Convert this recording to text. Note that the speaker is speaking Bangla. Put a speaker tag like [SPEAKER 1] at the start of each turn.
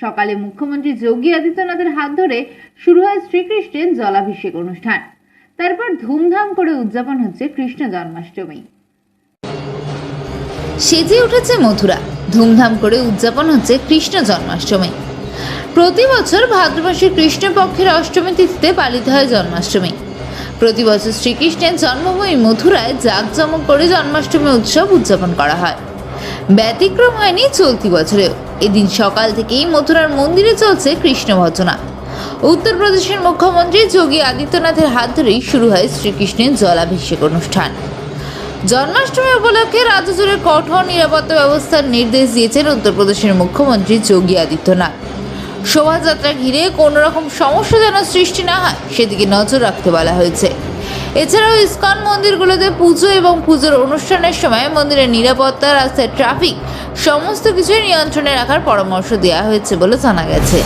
[SPEAKER 1] সকালে মুখ্যমন্ত্রী যোগী আদিত্যনাথের হাত ধরে শুরু হয় শ্রীকৃষ্ণের জলাভিষেক অনুষ্ঠান। তারপর ধুমধাম করে উদযাপন হচ্ছে কৃষ্ণ জন্মাষ্টমী।
[SPEAKER 2] সেজে উঠেছে মথুরা। ধুমধাম করে উদযাপন হচ্ছে কৃষ্ণ জন্মাষ্টমী। প্রতি বছর ভাদ্র কৃষ্ণপক্ষের অষ্টমী তিথিতে পালিত হয় জন্মাষ্টমী। প্রতি বছর শ্রীকৃষ্ণের জন্মভূমি মথুরায় জাঁকজমক করে জন্মাষ্টমী উৎসব উদযাপন করা হয়। ব্যতিক্রম হয়নি চলতি বছরেও। এদিন সকাল থেকেই মথুরার মন্দিরে চলছে কৃষ্ণ ভজনা। উত্তরপ্রদেশের মুখ্যমন্ত্রী যোগী আদিত্যনাথের হাত ধরেই শুরু হয় শ্রীকৃষ্ণের জলাভিষেক অনুষ্ঠান। জন্মাষ্টমী উপলক্ষে রাজ্য জুড়ে কঠোর নিরাপত্তা ব্যবস্থার নির্দেশ দিয়েছেন উত্তরপ্রদেশের মুখ্যমন্ত্রী যোগী আদিত্যনাথ। শোভাযাত্রা ঘিরে কোনো রকম সমস্যা যেন সৃষ্টি না হয়, সেদিকে নজর রাখতে বলা হয়েছে। এছাড়াও ইস্কন মন্দিরগুলোতে পুজো এবং পুজোর অনুষ্ঠানের সময় মন্দিরের নিরাপত্তা, রাস্তায় ট্রাফিক সমস্ত কিছুই নিয়ন্ত্রণে রাখার পরামর্শ দেওয়া হয়েছে বলে জানা গেছে।